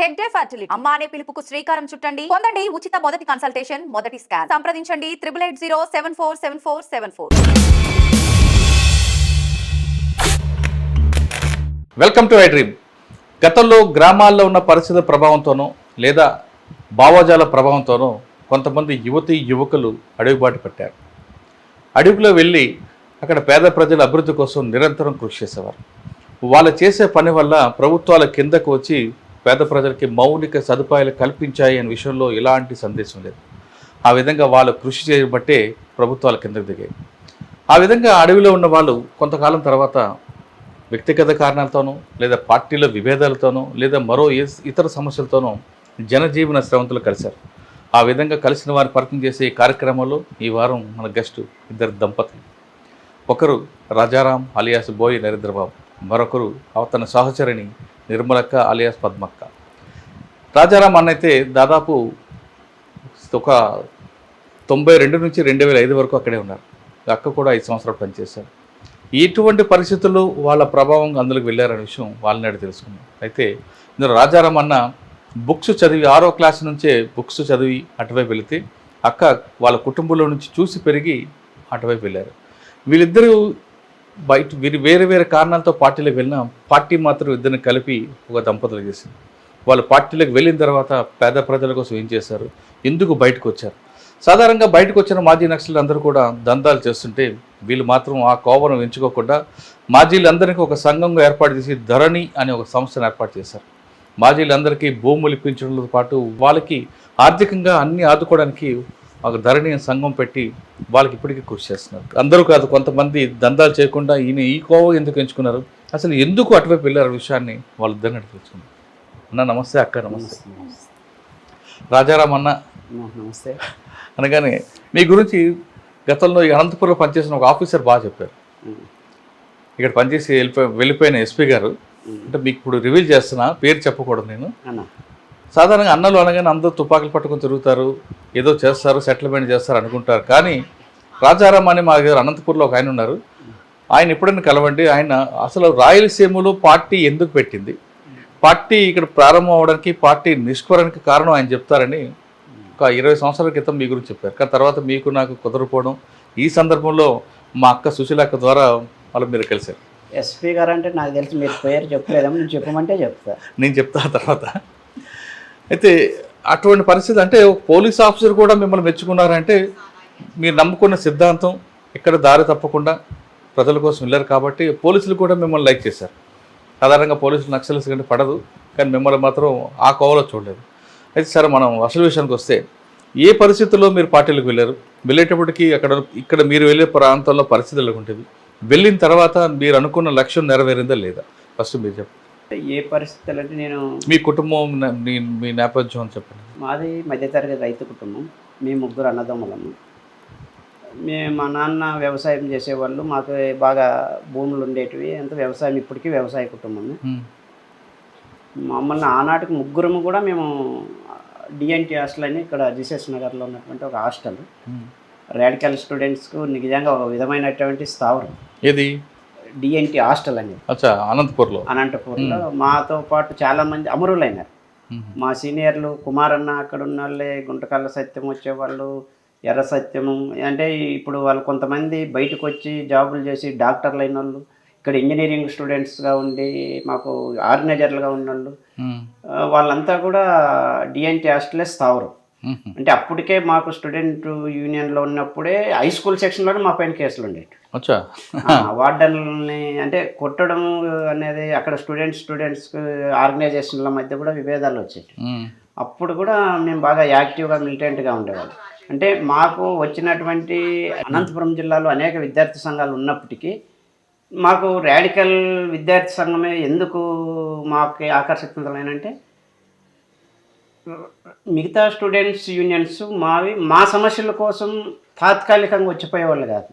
Head day fertility అమ్మ అనే పిలుపుకు శ్రీకారం చుట్టండి. పొందండి ఉచిత మొదటి కన్సల్టేషన్ మొదటి స్కాన్ సంప్రదించండి triple eight zero seven four seven four seven four welcome to I dream గతంలో గ్రామాల్లో ఉన్న పరిస్థితుల ప్రభావంతోనో లేదా భావజాల ప్రభావంతోనో కొంతమంది యువతి యువకులు అడుగుబాటు పెట్టారు. అడుగులో వెళ్ళి అక్కడ పేద ప్రజల అభివృద్ధి కోసం నిరంతరం కృషి చేసేవారు. వాళ్ళు చేసే పని వల్ల ప్రభుత్వాల కిందకు వచ్చి పేద ప్రజలకి మౌలిక సదుపాయాలు కల్పించాయి అనే విషయంలో ఎలాంటి సందేశం లేదు. ఆ విధంగా వాళ్ళు కృషి చేయబట్టే ప్రభుత్వాల కిందకు దిగాయి. ఆ విధంగా అడవిలో ఉన్న వాళ్ళు కొంతకాలం తర్వాత వ్యక్తిగత కారణాలతోనూ లేదా పార్టీల విభేదాలతోనూ లేదా మరో ఇతర సమస్యలతోనూ జనజీవన శ్రవంతులు కలిశారు. ఆ విధంగా కలిసిన వారి పరిచయం చేసే ఈ కార్యక్రమంలో ఈ వారం మన గెస్టు ఇద్దరు దంపతులు. ఒకరు రాజారాం అలియాస్ బోయి నరేంద్రబాబు. మరొకరు తన సహచరిణి నిర్మలక్క అలియాస్ పద్మక్క. రాజారాం అన్నైతే దాదాపు ఒక తొంభై రెండు నుంచి రెండు వేల ఐదు వరకు అక్కడే ఉన్నారు. అక్క కూడా ఐదు సంవత్సరాలు పనిచేశారు. ఎటువంటి పరిస్థితుల్లో వాళ్ళ ప్రభావం అందులోకి వెళ్ళారనే విషయం వాళ్ళని అడిగి తెలుసుకున్నాం అయితే ఇందులో రాజారాం అన్న బుక్స్ చదివి ఆరో క్లాస్ నుంచే బుక్స్ చదివి అటువైపు వెళితే అక్క వాళ్ళ కుటుంబంలో నుంచి చూసి పెరిగి అటువైపు వెళ్ళారు. వీళ్ళిద్దరూ బయట వీరి వేరే వేరే కారణాలతో పార్టీలకు వెళ్ళినా పార్టీ మాత్రం ఇద్దరిని కలిపి ఒక దంపతులు చేసింది. వాళ్ళు పార్టీలకు వెళ్ళిన తర్వాత పేద ప్రజల కోసం ఏం చేశారు? ఎందుకు బయటకు వచ్చారు? సాధారణంగా బయటకు వచ్చిన మాజీ నక్సలు అందరూ కూడా దందాలు చేస్తుంటే వీళ్ళు మాత్రం ఆ కోవను ఎంచుకోకుండా మాజీలందరికీ ఒక సంఘంగా ఏర్పాటు చేసి ధరణి అనే ఒక సంస్థను ఏర్పాటు చేశారు. మాజీలందరికీ భూములు ఇప్పించడంతో పాటు వాళ్ళకి ఆర్థికంగా అన్ని ఆదుకోవడానికి ఒక ధరణి అనే సంఘం పెట్టి వాళ్ళకి ఇప్పటికీ కృషి చేస్తున్నారు. అందరూ కాదు కొంతమంది దందాలు చేయకుండా ఈయన ఈ కోవ ఎందుకు ఎంచుకున్నారు? అసలు ఎందుకు అటువైపు వెళ్ళారు విషయాన్ని వాళ్ళిద్దరిని అడిగి తెలుసుకున్నారు అన్న నమస్తే అక్క నమస్తే. రాజారాం అన్న. నమస్తే. అనగానే మీ గురించి గతంలో ఈ అనంతపురంలో పనిచేసిన ఒక ఆఫీసర్ బాగా చెప్పారు. ఇక్కడ పనిచేసి వెళ్ళిపోయి వెళ్ళిపోయిన ఎస్పీ గారు. అంటే మీకు ఇప్పుడు రివీల్ చేస్తున్నా పేరు చెప్పకూడదు నేను. సాధారణంగా అన్నలు అనగానే అందరూ తుపాకులు పట్టుకొని తిరుగుతారు ఏదో చేస్తారు సెటిల్మెంట్ చేస్తారు అనుకుంటారు. కానీ రాజారాం అని మా దగ్గర అనంతపూర్లో ఒక ఆయన ఉన్నారు. ఆయన ఎప్పుడైనా కలవండి ఆయన అసలు రాయలసీమలో పార్టీ ఎందుకు పెట్టింది? పార్టీ ఇక్కడ ప్రారంభం అవడానికి పార్టీ నిష్కరణకి కారణం ఆయన చెప్తారని ఒక ఇరవై సంవత్సరాల క్రితం మీ గురించి చెప్పారు. కానీ తర్వాత మీకు నాకు కుదరపోవడం ఈ సందర్భంలో మా అక్క సుశీలక్క ద్వారా వాళ్ళు మీరు కలిశారు. ఎస్పీ గారు అంటే నాకు తెలిసి మీరు పేరు చెప్పలేదేమో. నేను చెప్పమంటే చెప్తా. నేను చెప్తా తర్వాత. అయితే అటువంటి పరిస్థితి అంటే పోలీస్ ఆఫీసర్ కూడా మిమ్మల్ని మెచ్చుకున్నారంటే మీరు నమ్ముకున్న సిద్ధాంతం ఎక్కడ దారి తప్పకుండా ప్రజల కోసం వెళ్ళారు కాబట్టి పోలీసులు కూడా మిమ్మల్ని లైక్ చేశారు. సాధారణంగా పోలీసులు నక్సల్స్ కంటే పడదు కానీ మిమ్మల్ని మాత్రం ఆ కోవలో చూడలేదు. అయితే సరే మనం అసలు విషయానికి వస్తే ఏ పరిస్థితుల్లో మీరు పార్టీలకు వెళ్ళారు? వెళ్ళేటప్పటికి అక్కడ ఇక్కడ మీరు వెళ్ళే ప్రాంతంలో పరిస్థితులు ఉంటుంది వెళ్ళిన తర్వాత మీరు అనుకున్న లక్ష్యం నెరవేరిందా లేదా? ఫస్ట్ మీరు చెప్పండి. ఏ పరిస్థితులు అంటే నేను మీ కుటుంబం మీ మీ నేపథ్యం అని చెప్పండి. మాది మధ్యతరగతి రైతు కుటుంబం. మేము ముగ్గురు అన్నదమ్ములము. మేము మా నాన్న వ్యవసాయం చేసేవాళ్ళు. మాకు బాగా భూములు ఉండేటివి. అంత వ్యవసాయం ఇప్పటికీ వ్యవసాయ కుటుంబమే. మమ్మల్ని ఆనాటికి ముగ్గురము కూడా మేము డిఎన్టీ హాస్టల్ అని ఇక్కడ జీసస్ నగర్లో ఉన్నటువంటి ఒక హాస్టల్. రాడికల్ స్టూడెంట్స్కు నిజంగా ఒక విధమైనటువంటి స్థావరం. ఏది? డిఎన్టీ హాస్టల్ అనేది అచ్చా అనంతపూర్లో. అనంతపూర్లో మాతో పాటు చాలా మంది అమరులైనారు. మా సీనియర్లు కుమారన్న అక్కడ ఉన్న వాళ్ళే గుంటకల్ల సత్యం వచ్చేవాళ్ళు ఎర్ర సత్యము అంటే ఇప్పుడు వాళ్ళు కొంతమంది బయటకు వచ్చి జాబులు చేసి డాక్టర్లు అయిన వాళ్ళు ఇక్కడ ఇంజనీరింగ్ స్టూడెంట్స్గా ఉండి మాకు ఆర్గనైజర్లుగా ఉన్న వాళ్ళు వాళ్ళంతా కూడా డిఎన్టీ హాస్టలే స్థావరం. అంటే అప్పటికే మాకు స్టూడెంట్ యూనియన్లో ఉన్నప్పుడే హై స్కూల్ సెక్షన్లోనే మా పైన కేసులు ఉండేవి. వార్డెన్ని అంటే కొట్టడం అనేది అక్కడ స్టూడెంట్స్ స్టూడెంట్స్ ఆర్గనైజేషన్ల మధ్య కూడా విభేదాలు వచ్చేవి. అప్పుడు కూడా మేము బాగా యాక్టివ్గా మిలిటెంట్గా ఉండేవాళ్ళం. అంటే మాకు వచ్చినటువంటి అనంతపురం జిల్లాలో అనేక విద్యార్థి సంఘాలు ఉన్నప్పటికీ మాకు రాడికల్ విద్యార్థి సంఘమే ఎందుకు మాకు ఆకర్షితులైనంటే మిగతా స్టూడెంట్స్ యూనియన్స్ మావి మా సమస్యల కోసం తాత్కాలికంగా వచ్చిపోయేవాళ్ళు కాదు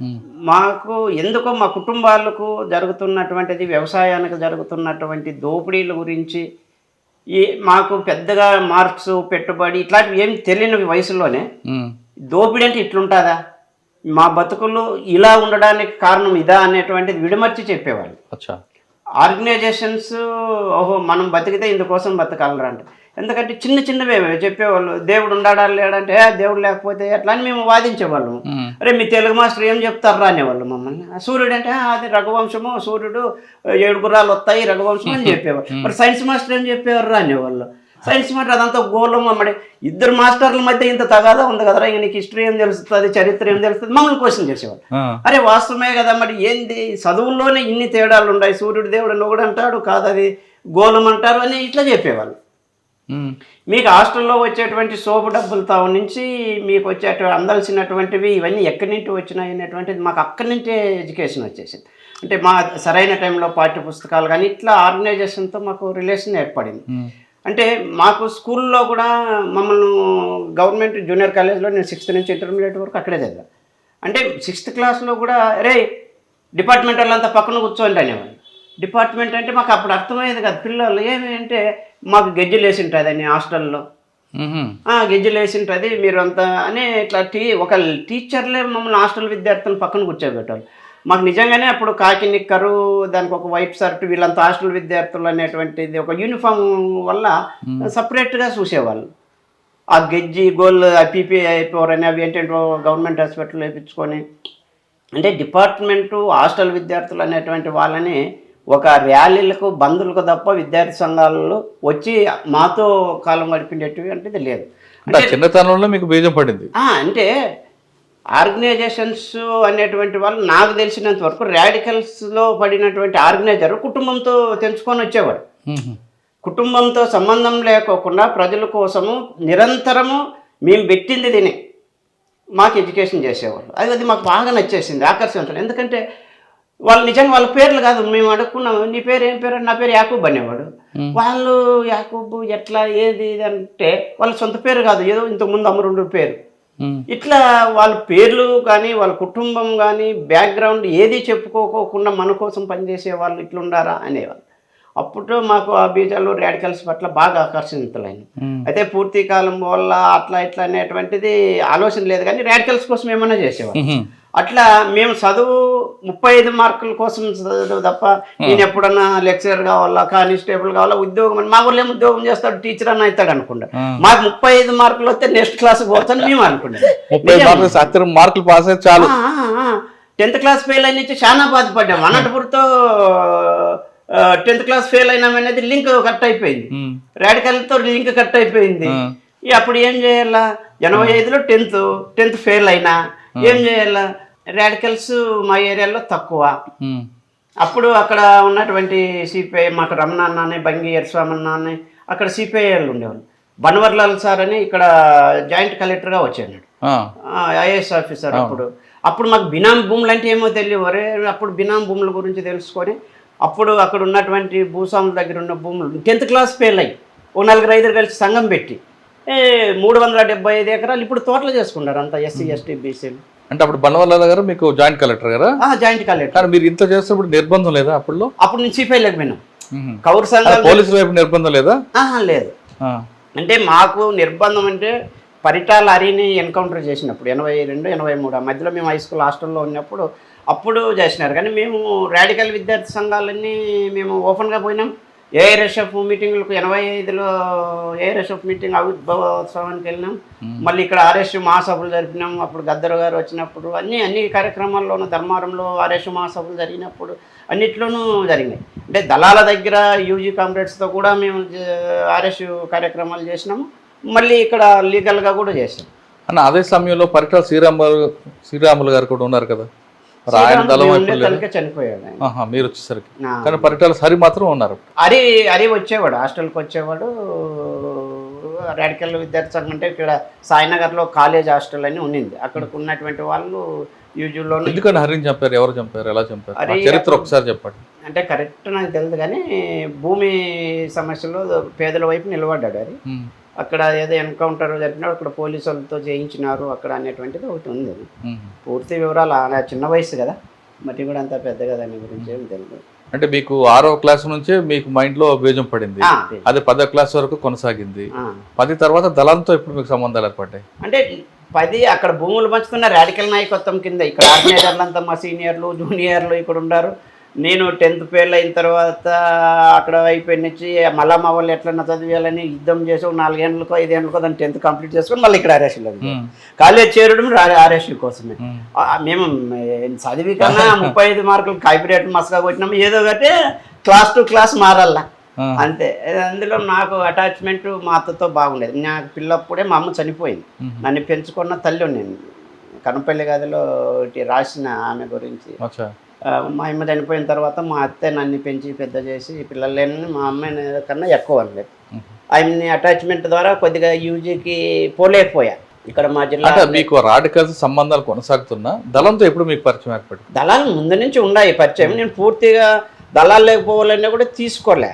ఉమ్. మాకు ఎందుకో మా కుటుంబాలకు జరుగుతున్నటువంటిది వ్యవసాయానికి జరుగుతున్నటువంటి దోపిడీల గురించి ఈ మాకు పెద్దగా మార్క్స్ పెట్టుబడి ఇట్లాంటివి ఏమి తెలియని వయసులోనే ఉమ్. దోపిడీ అంటే ఇట్లుంటుందా మా బతుకులు ఇలా ఉండడానికి కారణం ఇదా అనేటువంటిది విడమర్చి చెప్పేవాళ్ళు ఆర్గనైజేషన్స్ ఓహో మనం బతికితే ఇందుకోసం బతకాలరా అంటే. ఎందుకంటే చిన్న చిన్నవే చెప్పేవాళ్ళు దేవుడు ఉండాడా లేడంటే "ఏ, దేవుడు లేకపోతే ఎట్లా? అని మేము వాదించేవాళ్ళం ఉమ్. అరే మీ తెలుగు మాస్టర్ ఏం చెప్తారా? అనేవాళ్ళు మమ్మల్ని. సూర్యుడు అంటే "ఆ, అది రఘువంశము సూర్యుడు ఏడు గుర్రాలు వస్తాయి రఘువంశం అని చెప్పేవాళ్ళు. మరి సైన్స్ మాస్టర్ ఏం చెప్పేవారు అనేవాళ్ళు. సైన్స్ మాస్టర్ అదంతా గోళం అమ్మడి ఇద్దరు మాస్టర్ల మధ్య ఇంత తగాదా ఉంది కదరా? ఇంక నీకు హిస్టరీ ఏం తెలుస్తుంది చరిత్ర ఏం తెలుస్తుంది? మమ్మల్ని క్వశ్చన్ చేసేవాళ్ళు. ఆ. అరే వాస్తవమే కదా మరి ఏంది? చదువుల్లోనే ఇన్ని తేడాలు ఉన్నాయి. సూర్యుడు దేవుడు నువ్వుడు అంటాడు కాదు అది గోళం అంటారు అని ఇట్లా చెప్పేవాళ్ళు. మీకు హాస్టల్లో వచ్చేటువంటి సోపు డబ్బులతో నుంచి మీకు వచ్చేటువంటి అందాల్సినటువంటివి ఇవన్నీ ఎక్కడి నుంచి వచ్చినాయి అనేటువంటిది మాకు అక్కడి నుంచే ఎడ్యుకేషన్ వచ్చేసింది. అంటే మా సరైన టైంలో పాఠ్య పుస్తకాలు కానీ ఇట్లా ఆర్గనైజేషన్తో మాకు రిలేషన్ ఏర్పడింది. అంటే మాకు స్కూల్లో కూడా మమ్మల్ని గవర్నమెంట్ జూనియర్ కాలేజ్లో నేను సిక్స్త్ నుంచి ఇంటర్మీడియట్ వరకు అక్కడే చదివా అంటే సిక్స్త్ క్లాస్లో కూడా రే డిపార్ట్మెంట్ వాళ్ళంతా పక్కన కూర్చోండి అనేవాళ్ళు. డిపార్ట్మెంట్ అంటే మాకు అప్పుడు అర్థమయ్యేది కదా. పిల్లలు ఏమి అంటే మాకు గెజ్జలు వేసి ఉంటుంది అని హాస్టల్లో. గెజ్జలు వేసి ఉంటుంది మీరు అంతా అని ఇట్లా టీ ఒక టీచర్లే మమ్మల్ని హాస్టల్ విద్యార్థులను పక్కన కూర్చోబెట్టారు మాకు నిజంగానే అప్పుడు కాకి నిక్కరు దానికి ఒక వైట్ షర్ట్ వీళ్ళంతా హాస్టల్ విద్యార్థులు అనేటువంటిది ఒక యూనిఫామ్ వల్ల సపరేట్గా చూసేవాళ్ళు. ఆ గెజ్జి గోల్ పీపీ అయిపోవర్ అని అవి ఏంటంటే గవర్నమెంట్ హాస్పిటల్ వేయించుకొని అంటే డిపార్ట్మెంటు హాస్టల్ విద్యార్థులు అనేటువంటి వాళ్ళని ఒక ర్యాలీలకు బంధువులకు తప్ప విద్యార్థి సంఘాలలో వచ్చి మాతో కాలం గడిపిండేటివి అంటే లేదు అంటే చిన్నతనంలో మీకు బీజం పడింది. అంటే ఆర్గనైజేషన్స్ అనేటువంటి వాళ్ళు నాకు తెలిసినంత వరకు ర్యాడికల్స్లో పడినటువంటి ఆర్గనైజర్ కుటుంబంతో తెంచుకొని వచ్చేవారు. కుటుంబంతో సంబంధం లేకోకుండా ప్రజల కోసము నిరంతరము మేము పెట్టింది తిని మాకు ఎడ్యుకేషన్ చేసేవాళ్ళు అది అది మాకు బాగా నచ్చేసింది ఆకర్షించడం. ఎందుకంటే వాళ్ళు నిజంగా వాళ్ళ పేర్లు కాదు మేము అడుక్కున్నాం నీ పేరు ఏం పేరు? నా పేరు యాకూబ్ అనేవాడు. వాళ్ళు యాకూబ్ ఎట్లా ఏది ఇది అంటే వాళ్ళ సొంత పేరు కాదు ఏదో ఇంతకుముందు అమరుండు పేరు. ఇట్లా వాళ్ళ పేర్లు కానీ వాళ్ళ కుటుంబం కానీ బ్యాక్గ్రౌండ్ ఏది చెప్పుకోకోకుండా మన కోసం పనిచేసే వాళ్ళు ఇట్లుండారా అనేవాళ్ళు. అప్పుడు మాకు ఆ బీజాలు రాడికల్స్ పట్ల బాగా ఆకర్షితులైన. అయితే పూర్తి కాలం వల్ల అట్లా ఇట్లా అనేటువంటిది ఆలోచన లేదు కానీ రాడికల్స్ కోసం ఏమన్నా చేసేవాళ్ళు. అట్లా మేము చదువు ముప్పై ఐదు మార్కుల కోసం చదువు తప్ప నేను ఎప్పుడన్నా లెక్చరర్ కావాలా కానిస్టేబుల్ కావాలా ఉద్యోగం అని మా ఊళ్ళో ఉద్యోగం చేస్తాడు టీచర్ అని అవుతాడు అనుకుంటా. మాకు ముప్పై ఐదు మార్కులు వస్తే నెక్స్ట్ క్లాస్కి పోతాను మేము అనుకున్నాం ముప్పై మార్కులు పాస్ అయితే చాలు. టెన్త్ క్లాస్ ఫెయిల్ అయిన నుంచి చాలా బాధపడ్డాం. అనంతపురంతో టెన్త్ క్లాస్ ఫెయిల్ అయినామనేది లింక్ కట్ అయిపోయింది. రాడికల్తో లింక్ కట్ అయిపోయింది. అప్పుడు ఏం చేయాలా? ఎనభై ఐదులో టెన్త్ టెన్త్ ఫెయిల్ అయినా ఏం చేయాలా? రాడికల్స్ మా ఏరియాలో తక్కువ. అప్పుడు అక్కడ ఉన్నటువంటి సిపిఐ మాకు రమణ అన్న బంగి ఎర్స్వామన్న అని అక్కడ సిపిఐలు ఉండేవాళ్ళు. బన్వర్లాల్ సార్ అని ఇక్కడ జాయింట్ కలెక్టర్గా వచ్చాడు. ఆ. ఐఏఎస్ ఆఫీసర్ అప్పుడు. అప్పుడు మాకు బినాం భూములు అంటే ఏమో తెలియవు అరే అప్పుడు బినాం భూముల గురించి తెలుసుకొని అప్పుడు అక్కడ ఉన్నటువంటి భూస్వాముల దగ్గర ఉన్న భూములు టెన్త్ క్లాస్ ఫెయిల్ అయ్యి ఓ నలుగురు ఐదుగురు కలిసి సంఘం పెట్టి మూడు వందల డెబ్బై ఐదు ఎకరాలు ఇప్పుడు తోటలు చేసుకుంటారు అంతా ఎస్సీ ఎస్టీ బీసీలు అంటే అప్పుడు బనవల్ల గారు మీకు జాయింట్ కలెక్టర్ గారా? జాయింట్ కలెక్టర్ మీరు ఇంత చేస్తున్నప్పుడు నిర్బంధం లేదా అప్పుడులో? అప్పుడు నుంచి లేకపోయినాం ఉహుం. కౌరు సంఘాలు పోలీసుల వైపు నిర్బంధం లేదా? లేదు. అంటే మాకు నిర్బంధం అంటే పరిటాల హరిని ఎన్కౌంటర్ చేసినప్పుడు ఎనభై రెండు ఎనభై మూడు ఆ మధ్యలో మేము హై స్కూల్ హాస్టల్లో ఉన్నప్పుడు అప్పుడు చేసినారు. కానీ మేము రాడికల్ విద్యార్థి సంఘాలన్నీ మేము ఓపెన్గా పోయినాం. ఏఆర్ఎస్ఎఫ్ మీటింగ్లకు ఎనభై ఐదులో ఏఆర్ఎస్ఎఫ్ మీటింగ్ ఆవిర్భావోత్సవానికి వెళ్ళినాం. మళ్ళీ ఇక్కడ ఆర్ఎస్ మహాసభలు జరిపినాం. అప్పుడు గద్దరు గారు వచ్చినప్పుడు అన్ని అన్ని కార్యక్రమాల్లోనూ ధర్మారంలో ఆర్ఎస్ మహాసభలు జరిగినప్పుడు అన్నిట్లోనూ జరిగినాయి. అంటే దళాల దగ్గర యూజీ కామ్రేడ్స్తో కూడా మేము ఆర్ఎస్ కార్యక్రమాలు చేసినాము. మళ్ళీ ఇక్కడ లీగల్గా కూడా చేసాం అన్న అదే సమయంలో పరిటాల శ్రీరాములు శ్రీరాములు గారు కూడా ఉన్నారు కదా? చనిపోయాడు ఆయన. మీరు వచ్చేసరికి ఆ. కానీ పరిటాల హరి మాత్రం ఉన్నారు. హరి హరి వచ్చేవాడు హాస్టల్కి వచ్చేవాడు. రాడికల్ విద్యార్థి సంఘం అంటే ఇక్కడ సాయినగర్లో కాలేజ్ హాస్టల్ అని ఉన్నింది. అక్కడికి ఉన్నటువంటి వాళ్ళు యూజువల్లో ఎందుకని హరిని చంపారు? ఎవరు చంపారు? ఎలా చంపారు? ఆ హరి చరిత్ర ఒకసారి చెప్పండి. అంటే కరెక్ట్ నాకు తెలియదు కానీ భూమి సమస్యలో పేదల వైపు నిలబడ్డాడు అది ఉమ్, అక్కడ ఏదో ఎన్కౌంటర్ జరిపినాడు అక్కడ పోలీసు వాళ్ళతో చేయించినారు అక్కడ అనేటువంటిది ఒకటి ఉంది. పూర్తి వివరాలు ఆ చిన్న వయసు కదా మరి కూడా అంత పెద్ద కదా దాని గురించి ఏం తెలియదు అంటే మీకు ఆరో క్లాస్ నుంచే మీకు మైండ్లో బీజం పడింది. అది పదో క్లాస్ వరకు కొనసాగింది. పది తర్వాత దళంతో ఇప్పుడు మీకు సంబంధాలు ఏర్పడ్డాయి. అంటే పది అక్కడ భూములు పంచుతున్న రాడికల్ నాయకత్వం కింద ఇక్కడ ఆర్గనైజర్లు అంతా మా సీనియర్లు జూనియర్లు ఇక్కడ ఉన్నారు నేను టెన్త్ ఫెయిల్ అయిన తర్వాత అక్కడ అయిపోయిన నుంచి మళ్ళా మా వాళ్ళు ఎట్లన్నా చదివేయాలని యుద్ధం చేసి ఒక నాలుగేళ్ళకో ఐదేళ్ళకో దాన్ని టెన్త్ కంప్లీట్ చేసుకొని మళ్ళీ ఇక్కడ ఆర్ఎస్లో కాలేజ్ చేరడం ఆర్ఎస్సీ కోసమే. మేము. చదివి కన్నా ముప్పై ఐదు మార్కులు కాపీరేట్ మసగా కొట్టినాము. ఏదో ఒకటి క్లాస్ టు క్లాస్ మారల్లా అంతే. అందులో నాకు అటాచ్మెంట్ మా అత్తతో బాగుండేది. నాకు పిల్లప్పుడే మా అమ్మ చనిపోయింది. నన్ను పెంచుకున్న తల్లి నేను కనపల్లి గదిలో రాసిన ఆమె గురించి. మా అమ్మ చనిపోయిన తర్వాత మా అత్తే నన్ను పెంచి పెద్ద చేసి పిల్లలు లేని మా అమ్మాయి కన్నా ఎక్కువ అనలేదు. ఉమ్. ఆమె అటాచ్మెంట్ ద్వారా కొద్దిగా యూజీకి పోలేకపోయా. ఇక్కడ మా జిల్లా మీకు రాడికల్స్ సంబంధాలు కొనసాగుతున్నా దళంతో ఎప్పుడు మీకు పరిచయం ఏర్పడింది? దళాలు ముందు నుంచి ఉన్నాయి పరిచయం. నేను పూర్తిగా దళాలు లేకపోవాలన్నా కూడా తీసుకోలే.